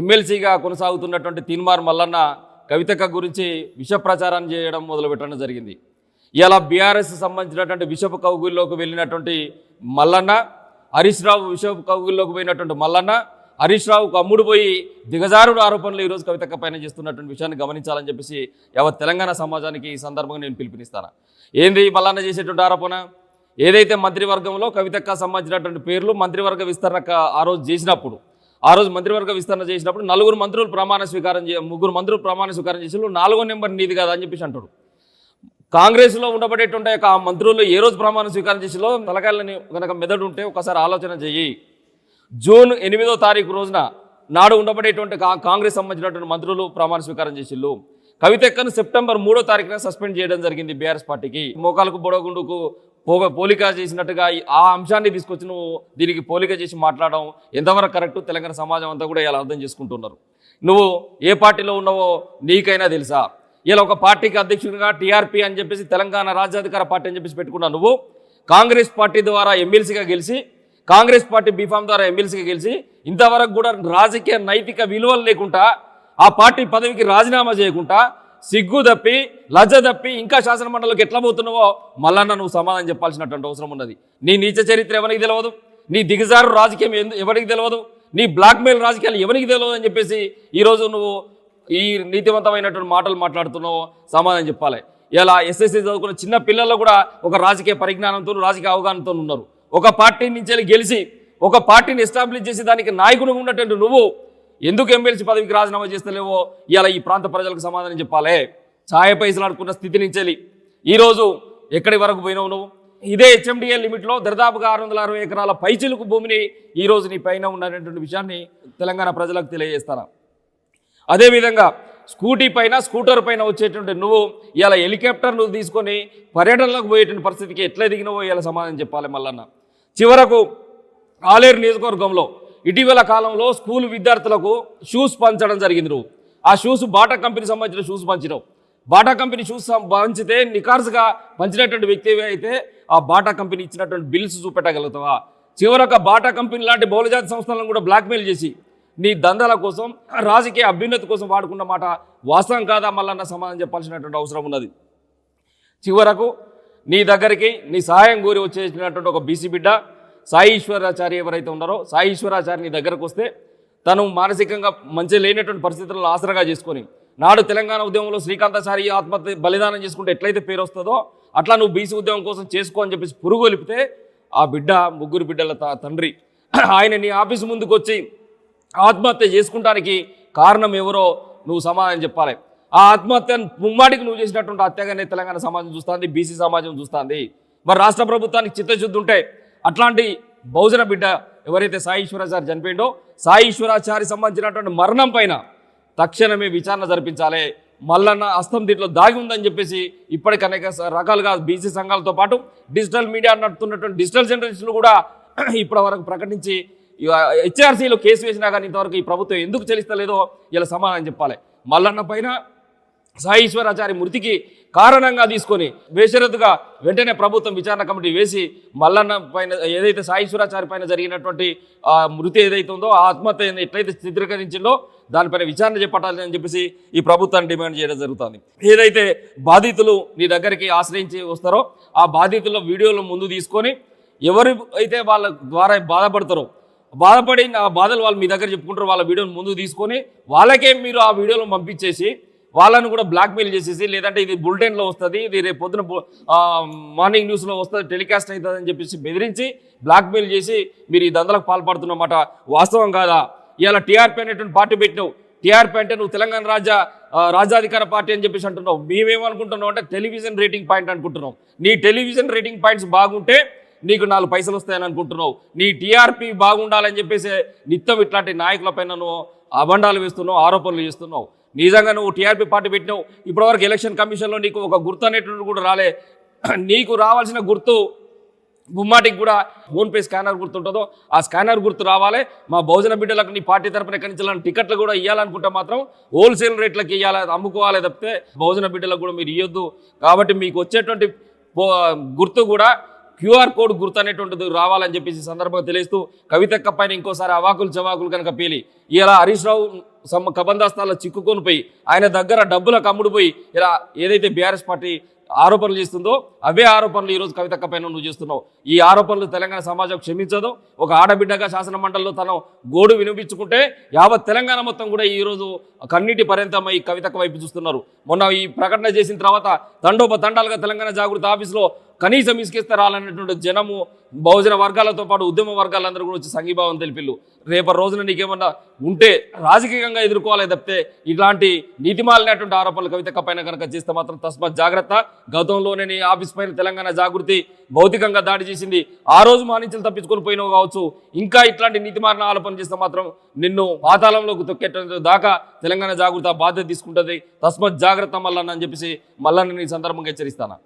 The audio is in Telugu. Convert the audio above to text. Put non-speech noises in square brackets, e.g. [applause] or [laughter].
ఎమ్మెల్సీగా కొనసాగుతున్నటువంటి తీన్మార్ మల్లన్న కవితక్క గురించి విష ప్రచారం చేయడం మొదలుపెట్టడం జరిగింది. ఇలా బీఆర్ఎస్ సంబంధించినటువంటి విషపు కౌగుల్లోకి వెళ్ళినటువంటి మల్లన్న హరీష్ రావు విషపు కౌగుల్లోకి పోయినటువంటి మల్లన్న హరీష్ రావుకు అమ్ముడు పోయి దిగజారుడు ఆరోపణలు ఈరోజు కవితక్క పైన చేస్తున్నటువంటి విషయాన్ని గమనించాలని చెప్పేసి యావత్ తెలంగాణ సమాజానికి ఈ సందర్భంగా నేను పిలుపునిస్తాను. ఏంది మల్లన్న చేసేటువంటి ఆరోపణ? ఏదైతే మంత్రివర్గంలో కవితక్క సంబంధించినటువంటి పేర్లు మంత్రివర్గ విస్తరణ ఆ రోజు చేసినప్పుడు ఆ రోజు మంత్రివర్గ విస్తరణ చేసినప్పుడు నలుగురు మంత్రులు ప్రమాణ స్వీకారం చే ముగ్గురు మంత్రులు ప్రమాణ స్వీకారం చేసి నాలుగో నెంబర్ నీది కదా అని చెప్పేసి అంటాడు. కాంగ్రెస్లో ఉండబడేటువంటి యొక్క ఆ మంత్రులు ఏ రోజు ప్రమాణ స్వీకారం చేసిలో తలకాయలని కనుక మెదడు ఉంటే ఒకసారి ఆలోచన చేయి. జూన్ ఎనిమిదో తారీఖు రోజున నాడు ఉండబడేటువంటి కాంగ్రెస్ సంబంధించినటువంటి మంత్రులు ప్రమాణ స్వీకారం చేసిళ్ళు. కవితెక్కను సెప్టెంబర్ మూడో తారీఖున సస్పెండ్ చేయడం జరిగింది బీఆర్ఎస్ పార్టీకి. మోకాలకు బొడగుండుకు పోగ పోలిక చేసినట్టుగా ఆ అంశాన్ని తీసుకొచ్చి నువ్వు దీనికి పోలిక చేసి మాట్లాడడం ఎంతవరకు కరెక్ట్ తెలంగాణ సమాజం అంతా కూడా ఇలా అర్థం చేసుకుంటున్నారు. నువ్వు ఏ పార్టీలో ఉన్నావో నీకైనా తెలుసా? ఇలా ఒక పార్టీకి అధ్యక్షుడిగా టీఆర్పీ అని చెప్పేసి తెలంగాణ రాజ్యాధికార పార్టీ అని చెప్పేసి పెట్టుకున్నావు నువ్వు. కాంగ్రెస్ పార్టీ ద్వారా ఎమ్మెల్సీగా గెలిచి కాంగ్రెస్ పార్టీ బీఫామ్ ద్వారా ఎమ్మెల్సీగా గెలిచి ఇంతవరకు కూడా రాజకీయ నైతిక విలువలు లేకుండా ఆ పార్టీ పదవికి రాజీనామా చేయకుండా సిగ్గు తప్పి లజ్జ తప్పి ఇంకా శాసనమండలికి ఎట్లా పోతున్నావో మళ్ళా నువ్వు సమాధానం చెప్పాల్సినటువంటి అవసరం ఉన్నది. నీ నీచ చరిత్ర ఎవరికి తెలియదు నీ దిగజారు రాజకీయం ఎందు ఎవరికి తెలియదు నీ బ్లాక్మెయిల్ రాజకీయాలు ఎవరికి తెలియదు అని చెప్పేసి ఈరోజు నువ్వు ఈ నీతివంతమైనటువంటి మాటలు మాట్లాడుతున్నావు సమాధానం చెప్పాలి. ఇలా ఎస్ఎస్సీ చదువుకున్న చిన్న పిల్లలు కూడా ఒక రాజకీయ పరిజ్ఞానంతో రాజకీయ అవగాహనతో ఉన్నారు. ఒక పార్టీ నుంచి వెళ్ళి గెలిచి ఒక పార్టీని ఎస్టాబ్లిష్ చేసి దానికి నాయకుడు ఉన్నటువంటి నువ్వు ఎందుకు ఎమ్మెల్సీ పదవికి రాజీనామా చేస్తలేవో? ఇలా ఈ ప్రాంత ప్రజలకు సమాధానం చెప్పాలి. ఛాయ పైసలు ఆడుకున్న స్థితి నుంచి ఈరోజు ఎక్కడి వరకు పోయినావు నువ్వు? ఇదే హెచ్ఎండిఎల్ లిమిట్లో దరిదాపుగా ఆరు వందల అరవై ఎకరాల పైచిలుకు భూమిని ఈ నీ పైన ఉన్నటువంటి విషయాన్ని తెలంగాణ ప్రజలకు తెలియజేస్తాను అదేవిధంగా స్కూటీ పైన స్కూటర్ పైన వచ్చేటువంటి నువ్వు ఇలా హెలికాప్టర్ నువ్వు తీసుకొని పర్యటనలకు పోయేటువంటి పరిస్థితికి ఎట్లా దిగినవో ఇలా సమాధానం చెప్పాలి మల్లన్న. చివరకు ఆలేరు నియోజకవర్గంలో ఇటీవల కాలంలో స్కూల్ విద్యార్థులకు షూస్ పంచడం జరిగింది. నువ్వు ఆ షూస్ బాటా కంపెనీ సంబంధించిన షూస్ పంచినావు బాటా కంపెనీ షూస్ సం- పంచితే నికార్స్గా పంచినటువంటి వ్యక్తి అయితే ఆ బాటా కంపెనీ ఇచ్చినటువంటి బిల్స్ చూపెట్టగలుగుతావా? చివరకు బాటా కంపెనీ లాంటి బహుళజాతి సంస్థలను కూడా బ్లాక్మెయిల్ చేసి నీ దందాల కోసం రాజకీయ అభ్యున్నతి కోసం వాడుకున్న మాట వాస్తవం కాదా మళ్ళన్న సమాధానం చెప్పాల్సినటువంటి అవసరం ఉన్నది. చివరకు నీ దగ్గరికి నీ సహాయం కోరి వచ్చేసినటువంటి ఒక బీసీ బిడ్డ సాయి ఎవరైతే ఉన్నారో సాయి దగ్గరకు వస్తే తను మానసికంగా మంచి లేనటువంటి పరిస్థితులను ఆసరాగా చేసుకొని నాడు తెలంగాణ ఉద్యమంలో శ్రీకాంతాచారి ఆత్మహత్య బలిదానం చేసుకుంటే ఎట్లయితే పేరు వస్తుందో అట్లా నువ్వు బీసీ ఉద్యమం కోసం చేసుకో అని చెప్పేసి పురుగు ఒలిపితే ఆ బిడ్డ ముగ్గురు బిడ్డల తండ్రి ఆయన నీ ఆఫీసు ముందుకు వచ్చి ఆత్మహత్య చేసుకుంటానికి కారణం ఎవరో నువ్వు సమాధానం చెప్పాలి. ఆ ఆత్మహత్య ముమ్మాటికి నువ్వు చేసినటువంటి హత్యగానే తెలంగాణ సమాజం చూస్తుంది బీసీ సమాజం చూస్తుంది. మరి రాష్ట్ర ప్రభుత్వానికి చిత్తశుద్ధి ఉంటే అట్లాంటి బహుజన బిడ్డ ఎవరైతే సాయి ఈశ్వరాచారి చనిపోయిండో సాయిశ్వరాచారి సంబంధించినటువంటి మరణం పైన తక్షణమే విచారణ జరిపించాలి. మల్లన్న హస్తం దీంట్లో దాగి ఉందని చెప్పేసి ఇప్పటికి అనేక రకాలుగా బీసీ సంఘాలతో పాటు డిజిటల్ మీడియా నడుతున్నటువంటి డిజిటల్ జనరేషన్లు కూడా [clears throat] ఇప్పటి వరకు ప్రకటించి హెచ్ఆర్సీలో కేసు వేసినా కానీ ఇంతవరకు ఈ ప్రభుత్వం ఎందుకు చెల్లిస్తలేదో ఇలా సమాధానం చెప్పాలి. మల్లన్న పైన సాయిశ్వరాచారి మృతికి కారణంగా తీసుకొని బేషరతుగా వెంటనే ప్రభుత్వం విచారణ కమిటీ వేసి మల్లన్న పైన ఏదైతే సాయిశ్వరాచారి పైన జరిగినటువంటి మృతి ఏదైతే ఉందో ఆత్మహత్య ఎట్లయితే చిత్రీకరించిందో దానిపైన విచారణ చేపట్టాలి అని చెప్పేసి ఈ ప్రభుత్వాన్ని డిమాండ్ చేయడం జరుగుతుంది. ఏదైతే బాధితులు నీ దగ్గరికి ఆశ్రయించి వస్తారో ఆ బాధితుల వీడియోలు ముందు తీసుకొని ఎవరు అయితే వాళ్ళ ద్వారా బాధపడతారో బాధపడి ఆ బాధలు వాళ్ళు మీ దగ్గర చెప్పుకుంటారు వాళ్ళ వీడియోని ముందు తీసుకొని వాళ్ళకే మీరు ఆ వీడియోలు పంపించేసి వాళ్ళని కూడా బ్లాక్మెయిల్ చేసేసి లేదంటే ఇది బులెటిన్లో వస్తుంది ఇది రేపు పొద్దున మార్నింగ్ న్యూస్లో వస్తుంది టెలికాస్ట్ అవుతుందని చెప్పేసి బెదిరించి బ్లాక్మెయిల్ చేసి మీరు ఈ దందలకు పాల్పడుతున్నమాట వాస్తవం కాదా? ఇవాళ టీఆర్పీ అనేటువంటి పార్టీ పెట్టినావు. టీఆర్పీ అంటే నువ్వు తెలంగాణ రాజ్య రాజాధికార రాజ్యాధికార పార్టీ అని చెప్పేసి అంటున్నావు. మేమేమనుకుంటున్నావు అంటే టెలివిజన్ రేటింగ్ పాయింట్ అనుకుంటున్నావు. నీ టెలివిజన్ రేటింగ్ పాయింట్స్ బాగుంటే నీకు నాలుగు పైసలు వస్తాయని అనుకుంటున్నావు. నీ టీఆర్పీ బాగుండాలని చెప్పేసి నిత్యం ఇట్లాంటి నాయకులపైన నువ్వు అబండాలు వేస్తున్నావు ఆరోపణలు చేస్తున్నావు. నిజంగా నువ్వు టీఆర్పీ పార్టీ పెట్టినావు. ఇప్పటివరకు ఎలక్షన్ కమిషన్లో నీకు ఒక గుర్తు అనేటువంటి కూడా రాలే. [clears throat] నీకు రావాల్సిన గుర్తు ముమ్మాటికి కూడా ఫోన్పే స్కానర్ గుర్తుంటుందో ఆ స్కానర్ గుర్తు రావాలి. మా బహుజన బిడ్డలకు నీ పార్టీ తరపున ఎక్కడించాలని టికెట్లు కూడా ఇవ్వాలనుకుంటే మాత్రం హోల్సేల్ రేట్లకి ఇవ్వాలి అమ్ముకోవాలి తప్పితే బహుజన బిడ్డలకు కూడా మీరు ఇవ్వద్దు కాబట్టి మీకు వచ్చేటువంటి పో- గుర్తు కూడా క్యూఆర్ కోడ్ గుర్తు అనేటువంటిది రావాలని చెప్పేసి సందర్భంగా తెలియస్తూ కవితక్క పైన ఇంకోసారి అవాకులు చవాకులు కనుక పీలి ఇలా హరీష్ రావు కబందాస్తాల్లో చిక్కుకొని పోయి ఆయన దగ్గర డబ్బుల కమ్ముడు పోయి ఇలా ఏదైతే బీఆర్ఎస్ పార్టీ ఆరోపణలు చేస్తుందో అవే ఆరోపణలు ఈరోజు కవితక్క పైన నువ్వు చేస్తున్నావు. ఈ ఆరోపణలు తెలంగాణ సమాజం క్షమించదు. ఒక ఆడబిడ్డగా శాసన మండలిలో తన గోడు వినిపించుకుంటే యావత్ తెలంగాణ మొత్తం కూడా ఈరోజు కన్నీటి పర్యంతమై కవితక్క వైపు చూస్తున్నారు. మొన్న ఈ ప్రకటన చేసిన తర్వాత తండోప తండాలుగా తెలంగాణ జాగృతి ఆఫీసులో కనీసం ఇసుకిస్తే రాలనేటువంటి జనము బహుజన వర్గాలతో పాటు ఉద్యమ వర్గాలందరూ కూడా వచ్చి సంఘీభావం తెలిపిల్లు. రేపటి రోజున నీకేమన్నా ఉంటే రాజకీయంగా ఎదుర్కోవాలి తప్పితే ఇలాంటి నీతిమాలినటువంటి ఆరోపణలు కవితక్క పైన కనుక చేస్తే మాత్రం తస్మాత్ జాగ్రత్త. గతంలోనే నీ ఆఫీస్ పైన తెలంగాణ జాగృతి భౌతికంగా దాడి చేసింది. ఆ రోజు మానించలు తప్పించుకొని పోయినావు కావచ్చు. ఇంకా ఇట్లాంటి నీతిమాలిన ఆరోపణ చేస్తే మాత్రం నిన్ను పాతాళంలోకి తొక్కేట దాకా తెలంగాణ జాగృతి బాధ్యత తీసుకుంటుంది. తస్మత్ జాగ్రత్త మల్లన్న అని చెప్పేసి మల్లన్న ఈ సందర్భంగా హెచ్చరిస్తాను?